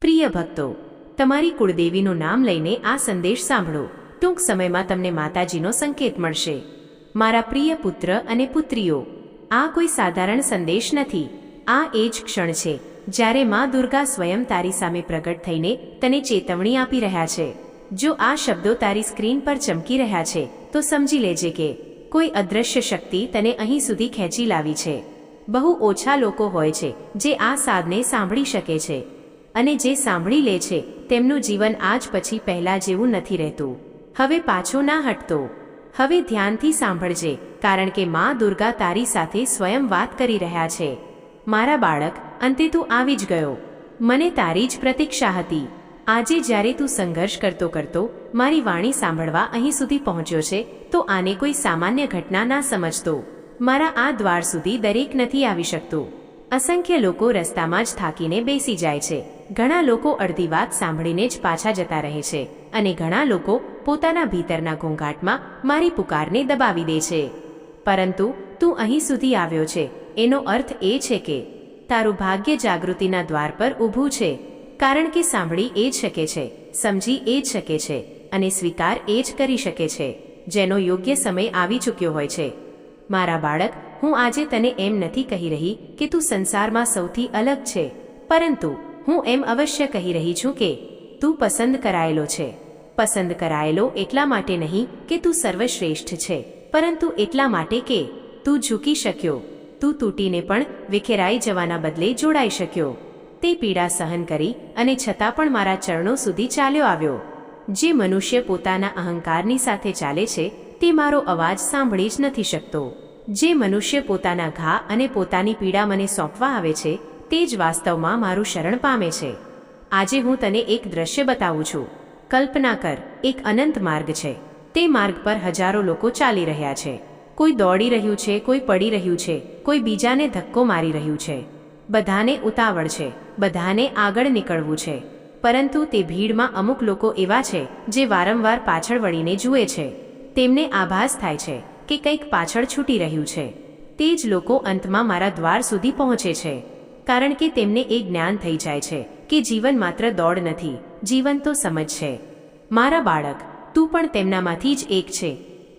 પ્રિય ભક્તો, તમારી કુળદેવીનું નામ લઈને આ સંદેશ સાંભળો. ટૂંક સમયમાં તમને માતાજીનો સંકેત મળશે. મારા પ્રિય પુત્ર અને પુત્રીઓ, આ કોઈ સાધારણ સંદેશ નથી. આ એ જ ક્ષણ છે, જ્યારે માં દુર્ગા સ્વયં તારી સામે પ્રગટ થઈને તને ચેતવણી આપી રહ્યા છે. જો આ શબ્દો તારી સ્ક્રીન પર ચમકી રહ્યા છે, તો સમજી લેજે કે, કોઈ અદૃશ્ય શક્તિ તને અહીં સુધી ખેંચી લાવી છે. બહુ ઓછા લોકો હોય છે, જે આ સાદને સાંભળી શકે છે. અને જે સાંભળી લે છે, તેમનું જીવન આજ પછી પહેલા જેવું નથી રહેતું. હવે પાછો ના હટતો. હવે ધ્યાનથી સાંભળજે, કારણ કે માં દુર્ગા તારી સાથે સ્વયં વાત કરી રહ્યા છે. મારા બાળક, અંતે તું આવી જ ગયો. મને તારી જ પ્રતીક્ષા હતી. આજે જ્યારે તું સંઘર્ષ કરતો કરતો, મારી વાણી સાંભળવા અહીં સુધી પહોંચ્યો છે, તો આને કોઈ સામાન્ય ઘટના ના સમજતો. મારા આ દ્વાર સુધી દરેક નથી આવી શકતું. અસંખ્ય લોકો રસ્તામાં જ થાકીને બેસી જાય છે. ઘણા લોકો અડધી વાત સાંભળીને જ પાછા જતા રહે છે અને ઘણા લોકો પોતાના ભીતરના ઘોંઘાટમાં મારી પુકારને દબાવી દે છે. પરંતુ તું અહીં સુધી આવ્યો છે. એનો અર્થ એ છે કે તારું ભાગ્ય જાગૃતિના દ્વાર પર ઊભું છે. કારણ કે સાંભળી એ જ શકે છે, સમજી એ જ શકે છે અને સ્વીકાર એ જ કરી શકે છે. જેનો યોગ્ય સમય આવી ચૂક્યો હોય છે. મારા બાળક હું આજે તને એમ નથી કહી રહી કે તું સંસારમાં સૌથી અલગ છે, પરંતુ હું એમ અવશ્ય કહી રહી છું કે તું પસંદ કરાયેલો છે. પસંદ કરાયેલો એટલા માટે નહીં કે તું સર્વશ્રેષ્ઠ છે, પરંતુ એટલા માટે કે તું ઝૂકી શક્યો. તું તૂટીને પણ વિખેરાઈ જવાના બદલે જોડાઈ શક્યો. તે પીડા સહન કરી અને છતાં પણ મારા ચરણો સુધી ચાલ્યો આવ્યો. જે મનુષ્ય પોતાના અહંકારની સાથે ચાલે છે, તે મારો અવાજ સાંભળી જ નથી શકતો. જે મનુષ્ય પોતાના ઘા અને પોતાની પીડા મને સોંપવા આવે છે, તે જ વાસ્તવમાં મારું શરણ પામે છે. આજે હું તને એક દ્રશ્ય બતાવું છું. કલ્પના કર, એક અનંત માર્ગ છે. તે માર્ગ પર હજારો લોકો ચાલી રહ્યા છે. કોઈ દોડી રહ્યું છે, કોઈ પડી રહ્યું છે, કોઈ બીજાને ધક્કો મારી રહ્યું છે. બધાને ઉતાવળ છે, બધાને આગળ નીકળવું છે. પરંતુ તે ભીડમાં અમુક લોકો એવા છે, જે વારંવાર પાછળ વળીને જુએ છે. તેમને આભાસ થાય છે. કે કંઈક પાછળ છૂટી રહ્યું છે. તે જ લોકો અંતમાં મારા દ્વાર સુધી પહોંચે છે. કારણ કે તેમને એ જ્ઞાન થઈ જાય છે કે જીવન માત્ર દોડ નથી જીવન તો સમજ છે. મારા બાળક, તું પણ તેમનામાંથી જ એક છે.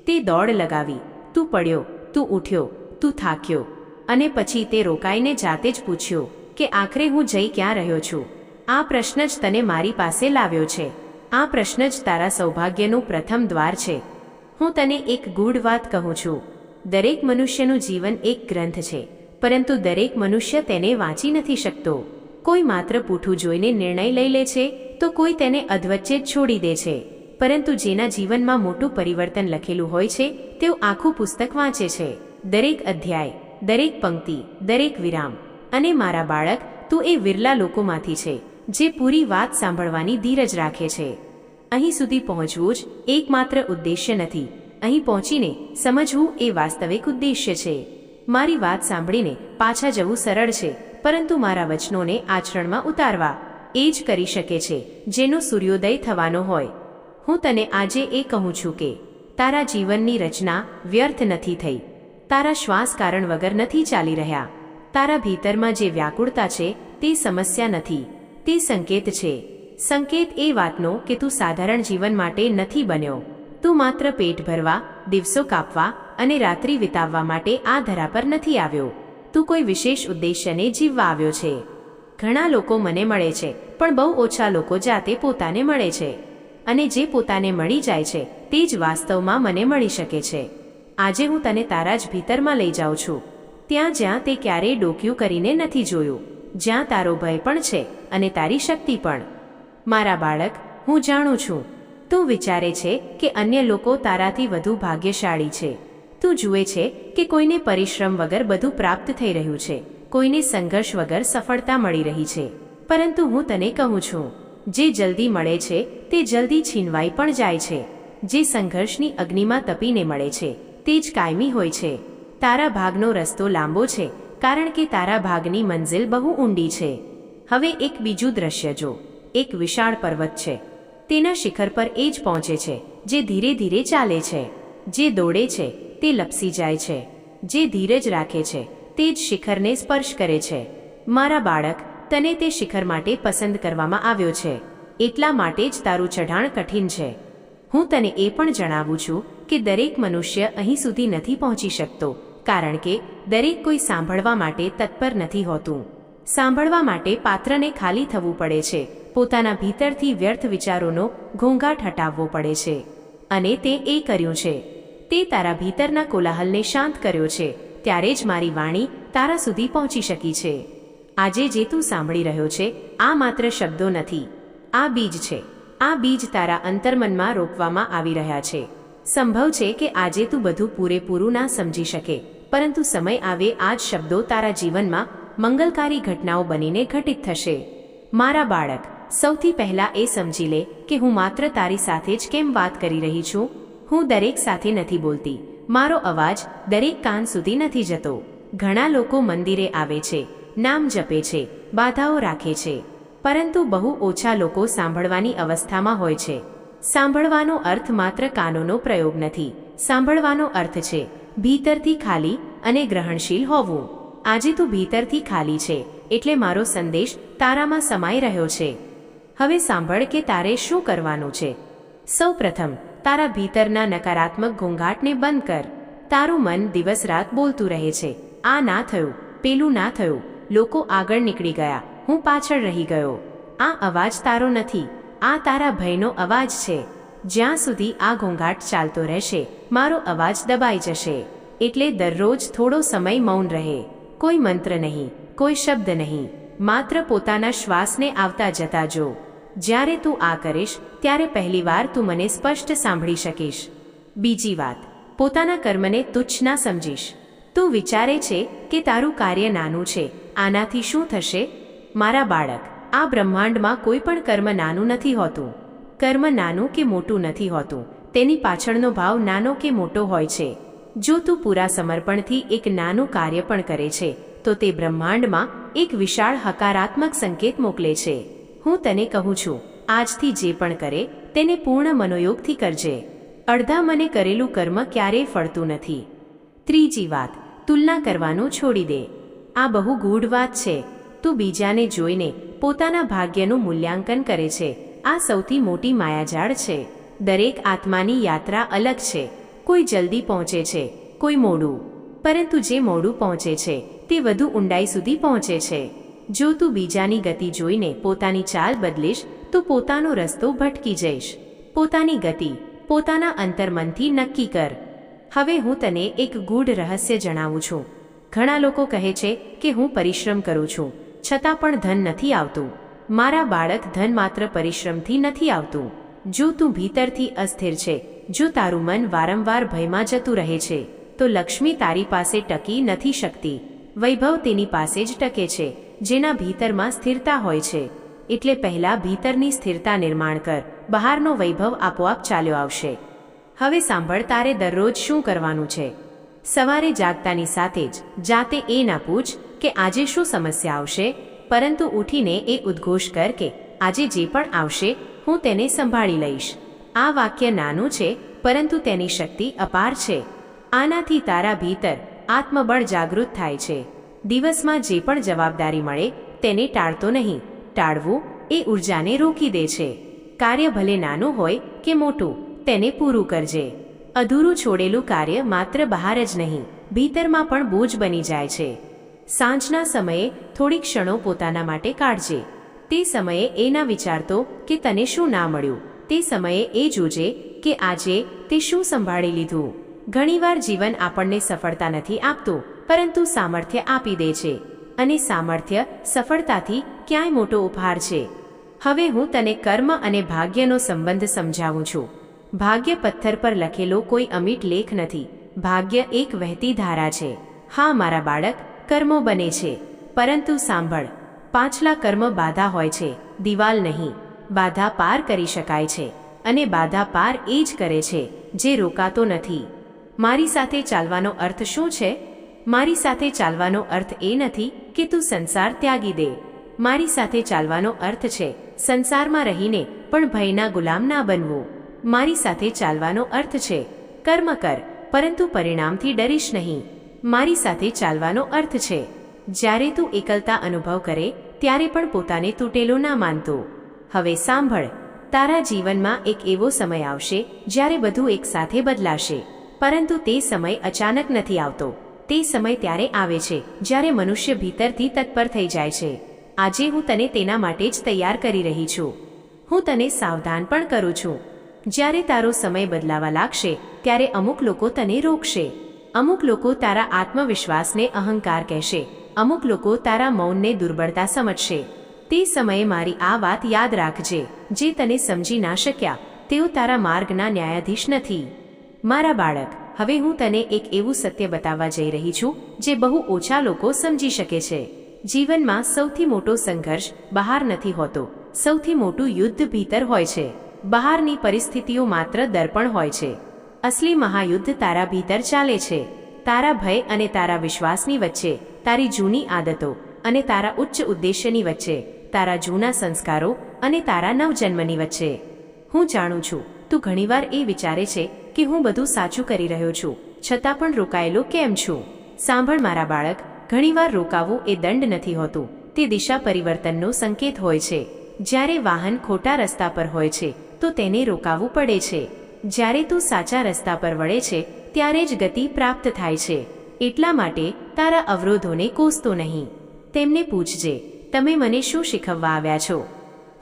તે દોડ લગાવી, તું પડ્યો, તું ઉઠ્યો, તું થાક્યો. અને પછી તે રોકાઈને જાતે જ પૂછ્યો કે આખરે હું જઈ ક્યાં રહ્યો છું? આ પ્રશ્ન જ તને મારી પાસે લાવ્યો છે. આ પ્રશ્ન જ તારા સૌભાગ્યનું પ્રથમ દ્વાર છે. હું તને એક ગૂઢ વાત કહું છું. દરેક મનુષ્યનું જીવન એક ગ્રંથ છે, પરંતુ દરેક મનુષ્ય તેને વાંચી નથી શકતો. કોઈ માત્ર પૂઠું જોઈને નિર્ણય લઈ લે છે, તો કોઈ તેને અધવચ્ચે જ છોડી દે છે. પરંતુ જેના જીવનમાં મોટું પરિવર્તન લખેલું હોય છે, તેઓ આખું પુસ્તક વાંચે છે. દરેક અધ્યાય, દરેક પંક્તિ, દરેક વિરામ, અને મારા બાળક, તું એ વિરલા લોકોમાંથી છે, જે પૂરી વાત સાંભળવાની ધીરજ રાખે છે. અહીં સુધી પહોંચવું જ એકમાત્ર ઉદ્દેશ્ય નથી. અહીં પહોંચીને સમજવું એ વાસ્તવિક ઉદ્દેશ્ય છે. મારી વાત સાંભળીને પાછા જવું સરળ છે, પરંતુ મારા વચનોને આચરણમાં ઉતારવા. એ જ કરી શકે છે, જેનો સૂર્યોદય થવાનો હોય. હું તને આજે એ કહું છું કે, તારા જીવનની રચના વ્યર્થ નથી થઈ. તારા શ્વાસ કારણ વગર નથી ચાલી રહ્યા. તારા ભીતરમાં જે વ્યાકુળતા છે, તે સમસ્યા નથી. તે સંકેત છે. સંકેત એ વાતનો કે તું સાધારણ જીવન માટે નથી બન્યો. તું માત્ર પેટ ભરવા, દિવસો કાપવા અને રાત્રિ વિતાવવા માટે આ ધરા પર નથી આવ્યો. તું કોઈ વિશેષ ઉદ્દેશ્યને જીવવા આવ્યો છે. ઘણા લોકો મને મળે છે, પણ બહુ ઓછા લોકો જાતે પોતાને મળે છે. અને જે પોતાને મળી જાય છે, તે જ વાસ્તવમાં મને મળી શકે છે. આજે હું તને તારા જ ભીતરમાં લઈ જાઉં છું. ત્યાં જ્યાં તે ક્યારેય ડોક્યું કરીને નથી જોયું. જ્યાં તારો ભય પણ છે અને તારી શક્તિ પણ. મારા બાળક, હું જાણું છું. તું વિચારે છે કે અન્ય લોકો તારાથી વધુ ભાગ્યશાળી છે. તું જુએ છે કે કોઈને પરિશ્રમ વગર બધું પ્રાપ્ત થઈ રહ્યું છે. કોઈને સંઘર્ષ વગર સફળતા મળી રહી છે. પરંતુ હું તને કહું છું, જે જલ્દી મળે છે, તે જલ્દી છીનવાઈ પણ જાય છે. જે સંઘર્ષની અગ્નિમાં તપીને મળે છે, તે જ કાયમી હોય છે. તારા ભાગનો રસ્તો લાંબો છે, કારણ કે તારા ભાગની મંઝિલ બહુ ઊંડી છે. હવે એક બીજું દ્રશ્ય જો. એક વિશાળ પર્વત છે. તેના શિખર પર એ જ પહોંચે છે, જે ધીરે ધીરે ચાલે છે. જે દોડે છે, તે લપસી જાય છે. જે ધીરજ રાખે છે, તે જ શિખરને સ્પર્શ કરે છે. મારા બાળક, તને તે શિખર માટે પસંદ કરવામાં આવ્યો છે. એટલા માટે જ તારું ચઢાણ કઠિન છે. હું તને એ પણ જણાવું છું કે દરેક મનુષ્ય અહીં સુધી નથી પહોંચી શકતો, કારણ કે દરેક કોઈ સાંભળવા માટે તત્પર નથી હોતું. સાંભળવા માટે પાત્રને ખાલી થવું પડે છે. પોતાના ભીતરથી વ્યર્થ વિચારોનો ઘોંઘાટ હટાવવો પડે છે. અને તે એ કર્યું છે. તે તારા ભીતરના કોલાહલને શાંત કર્યો છે. ત્યારે જ મારી વાણી તારા સુધી પહોંચી શકી છે. આજે જે તું સાંભળી રહ્યો છે, આ માત્ર શબ્દો નથી. આ બીજ છે. આ બીજ તારા અંતર્મનમાં રોપવામાં આવી રહ્યા છે. સંભવ છે કે આજે તું બધું પૂરેપૂરું ના સમજી શકે, પરંતુ સમય આવે આ જ શબ્દો તારા જીવનમાં મંગલકારી ઘટનાઓ બનીને ઘટિત થશે. મારા બાળક સૌથી પહેલાં એ સમજી લે કે હું માત્ર તારી સાથે જ કેમ વાત કરી રહી છું? હું દરેક સાથે નથી બોલતી. મારો અવાજ દરેક કાન સુધી નથી જતો. ઘણા લોકો મંદિરે આવે છે, નામ જપે છે, બાધાઓ રાખે છે. પરંતુ બહુ ઓછા લોકો સાંભળવાની અવસ્થામાં હોય છે. સાંભળવાનો અર્થ માત્ર કાનોનો પ્રયોગ નથી. સાંભળવાનો અર્થ છે, ભીતરથી ખાલી અને ગ્રહણશીલ હોવું. આજે તું ભીતરથી ખાલી છે, એટલે મારો સંદેશ તારામાં સમાઈ રહ્યો છે. હવે સાંભળ કે તારે શું કરવાનું છે. સૌ તારા ભીતરના નકારાત્મક ઘોંઘાટને બંધ કર. તારું મન દિવસ રાત બોલતું રહે છે. આ ના થયું, પેલું ના થયું. લોકો આગળ નીકળી ગયા. હું પાછળ રહી ગયો. આ અવાજ તારો નથી. આ તારા ભયનો અવાજ છે. જ્યાં સુધી આ ઘોંઘાટ ચાલતો રહેશે, મારો અવાજ દબાઈ જશે. એટલે દરરોજ થોડો સમય મૌન રહે. કોઈ મંત્ર નહીં, કોઈ શબ્દ નહીં. માત્ર પોતાના શ્વાસને આવતા જતા જો. જ્યારે તું આ કરીશ, ત્યારે પહેલીવાર તું મને સ્પષ્ટ સાંભળી શકીશ. બીજી વાત, પોતાના કર્મને તુચ્છ ના સમજીશ. તું વિચારે છે કે તારું કાર્ય નાનું છે, આનાથી શું થશે? મારા બાળક, આ બ્રહ્માંડમાં કોઈ પણ કર્મ નાનું નથી હોતું. કર્મ નાનું કે મોટું નથી હોતું, તેની પાછળનો ભાવ નાનો કે મોટો હોય છે. જો તું પૂરા સમર્પણથી એક નાનું કાર્ય પણ કરે છે, તો તે બ્રહ્માંડમાં એક વિશાળ હકારાત્મક સંકેત મોકલે છે. હું તને કહું છું, આજથી જે પણ કરે, તેને પૂર્ણ મનોયોગથી કરજે. અડધા મને કરેલું કર્મ ક્યારેય ફળતું નથી. ત્રીજી વાત, તુલના કરવાનું છોડી દે. આ બહુ ગૂઢ વાત છે. તું બીજાને જોઈને પોતાના ભાગ્યનું મૂલ્યાંકન કરે છે. આ સૌથી મોટી માયાજાળ છે. દરેક આત્માની યાત્રા અલગ છે. કોઈ જલ્દી પહોંચે છે, કોઈ મોડું. પરંતુ જે મોડું પહોંચે છે, તે વધુ ઊંડાઈ સુધી પહોંચે છે. જો તું બીજાની ગતિ જોઈને પોતાની ચાલ બદલીશ, તો પોતાનો રસ્તો ભટકી જઈશ. પોતાની ગતિ, પોતાના અંતર્મનથી નક્કી કર. હવે હું તને એક ગૂઢ રહસ્ય જણાવું છું. ઘણા લોકો કહે છે કે હું પરિશ્રમ કરું છું, છતાં પણ ધન નથી આવતું. મારા બાળક ધન માત્ર પરિશ્રમથી નથી આવતું. જો તું ભીતરથી અસ્થિર છે, જો તારું મન વારંવાર ભયમાં જતું રહે છે, તો લક્ષ્મી તારી પાસે ટકી નથી શકતી. વૈભવ તેની પાસે જ ટકે છે. જેના ભીતરમાં સ્થિરતા હોય છે. એટલે પહેલા ભીતરની સ્થિરતા નિર્માણ કર. બહારનો વૈભવ આપોઆપ ચાલ્યો આવશે. હવે સાંભળ તારે દરરોજ શું કરવાનું છે. સવારે જાગતાની સાથે જ, જાતે એ ના પૂછ કે આજે શું સમસ્યા આવશે, પરંતુ ઉઠીને એ ઉદ્ઘોષ કર કે, આજે જે પણ આવશે, હું તેને સંભાળી લઈશ. આ વાક્ય નાનું છે, પરંતુ તેની શક્તિ અપાર છે. આનાથી તારા ભીતર આત્મબળ જાગૃત થાય છે. દિવસમાં જે પણ જવાબદારી મળે તેને ટાળતો નહીં. ટાળવું એ ઉર્જાને રોકી દે છે. કાર્ય ભલે નાનું હોય કે મોટું, તેને પૂરું કરજે. અધૂરું છોડેલું કાર્ય માત્ર બહાર જ નહીં, ભીતરમાં પણ બોજ બની જાય છે. સાંજના સમયે થોડી ક્ષણો પોતાના માટે કાઢજે. તે સમયે એ ના વિચારતો કે તને શું ના મળ્યું. તે સમયે એ જોજે કે આજે તે શું સંભાળી લીધું. ઘણીવાર જીવન આપણને સફળતા નથી આપતું. પરંતુ સામર્થ્ય આપી દે છે અને સામર્થ્ય સફળતાથી ક્યાંય મોટો ઉપહાર છે. હવે હું તને કર્મ અને ભાગ્યનો સંબંધ સમજાવું છું. ભાગ્ય પથ્થર પર લખેલો કોઈ અમીટ લેખ નથી. ભાગ્ય એક વહેતી ધારા છે. હા, મારા બાળક, કર્મો બને છે. પરંતુ સાંભળ, પાછલા કર્મ બાધા હોય છે, દિવાલ નહીં. બાધા પાર કરી શકાય છે અને બાધા પાર એ જ કરે છે, જે રોકાતો નથી. મારી સાથે ચાલવાનો અર્થ શું છે? મારી સાથે ચાલવાનો અર્થ એ નથી કે તું સંસાર ત્યાગી દે. મારી સાથે ચાલવાનો અર્થ છે, સંસારમાં રહીને પણ ભયના ગુલામ ના બનવું. મારી સાથે ચાલવાનો અર્થ છે, કર્મ કર, પરંતુ પરિણામથી ડરીશ નહીં. મારી સાથે ચાલવાનો અર્થ છે, જ્યારે તું એકલતા અનુભવ કરે, ત્યારે પણ પોતાને તૂટેલો ના માનતો. હવે સાંભળ, તારા જીવનમાં એક એવો સમય આવશે, જ્યારે બધું એકસાથે બદલાશે. પરંતુ તે સમય અચાનક નથી આવતો. તે સમય ત્યારે આવે છે, જ્યારે મનુષ્ય ભીતરથી તત્પર થઈ જાય છે. આજે હું તને તેના માટે જ તૈયાર કરી રહી છું. હું તને સાવધાન પણ કરું છું. જ્યારે તારો સમય બદલાવા લાગશે, ત્યારે અમુક લોકો તને રોકશે. અમુક લોકો તારા આત્મવિશ્વાસને અહંકાર કહેશે. અમુક લોકો તારા મૌનને દુર્બળતા સમજશે. તે સમયે મારી આ વાત યાદ રાખજે, જે તને સમજી ના શક્યા. તેઓ તારા માર્ગના ન્યાયાધીશ નથી. મારા બાળક હવે હું તને એક એવું સત્ય બતાવવા જઈ રહી છું, જે બહુ ઓછા લોકો સમજી શકે છે. જીવનમાં સૌથી મોટો સંઘર્ષ બહાર નથી હોતો, સૌથી મોટું યુદ્ધ ભીતર હોય છે. બહારની પરિસ્થિતિઓ માત્ર દર્પણ હોય છે. અસલી મહાયુદ્ધ તારા ભીતર ચાલે છે. તારા ભય અને તારા વિશ્વાસની વચ્ચે, તારી જૂની આદતો અને તારા ઉચ્ચ ઉદ્દેશ્યની વચ્ચે, તારા જૂના સંસ્કારો અને તારા નવજન્મની વચ્ચે. હું જાણું છું, તું ઘણીવાર એ વિચારે છે કે હું બધું સાચું કરી રહ્યો છું, છતાં પણ રોકાયેલો કેમ છું? સાંભળ મારા બાળક, ઘણીવાર રોકાવું એ દંડ નથી હોતું, તે દિશા પરિવર્તનનો સંકેત હોય છે. જ્યારે વાહન ખોટા રસ્તા પર હોય છે, તો તેને રોકાવવું પડે છે. જ્યારે તું સાચા રસ્તા પર વળે છે, ત્યારે જ ગતિ પ્રાપ્ત થાય છે. એટલા માટે તારા અવરોધોને કોસતો નહીં. તેમને પૂછજે, તમે મને શું શીખવવા આવ્યા છો?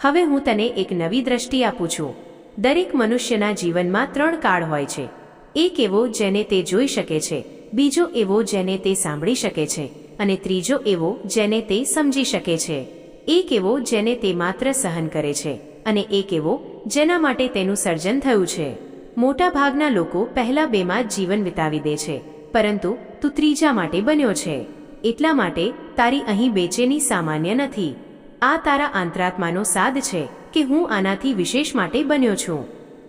હવે હું તને એક નવી દ્રષ્ટિ આપું છું. દરેક મનુષ્યના જીવનમાં ત્રણ કાળ હોય છે. એક એવો જેને તે જોઈ શકે છે, બીજો એવો જેને તે સાંભળી શકે છે, અને ત્રીજો એવો જેને તે સમજી શકે છે. એક એવો જેને તે માત્ર સહન કરે છે, અને એક એવો જેના માટે તેનું સર્જન થયું છે. મોટા ભાગના લોકો પહેલા બેમાં જ જીવન વિતાવી દે છે, પરંતુ તું ત્રીજા માટે બન્યો છે. એટલા માટે તારી અહીં બેચેની સામાન્ય નથી. આ તારા આંતરાત્માનો સાદ છે. કે હું આનાથી વિશેષ માટે બન્યો છું.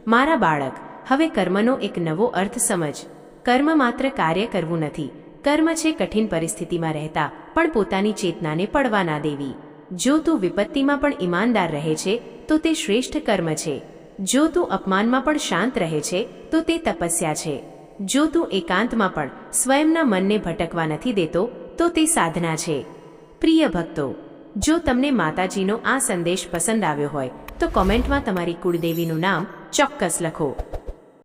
મારા બાળક, હવે કર્મનો એક નવો અર્થ સમજ. કર્મ માત્ર કાર્ય કરવું નથી. કર્મ છે કઠિન પરિસ્થિતિમાં રહેતા, પણ પોતાની ચેતનાને પડવા ના દેવી. જો તું વિપત્તિમાં પણ ઈમાનદાર રહે છે, તો તે શ્રેષ્ઠ કર્મ છે. જો તું અપમાનમાં પણ શાંત રહે છે, તો તે તપસ્યા છે. જો તું એકાંતમાં પણ સ્વયંના મનને ભટકવા નથી દેતો, તો તે સાધના છે. પ્રિય ભક્તો જો તમને માતાજીનો આ સંદેશ પસંદ આવ્યો હોય, તો કોમેન્ટમાં તમારી કુળદેવીનું નામ ચોક્કસ લખો.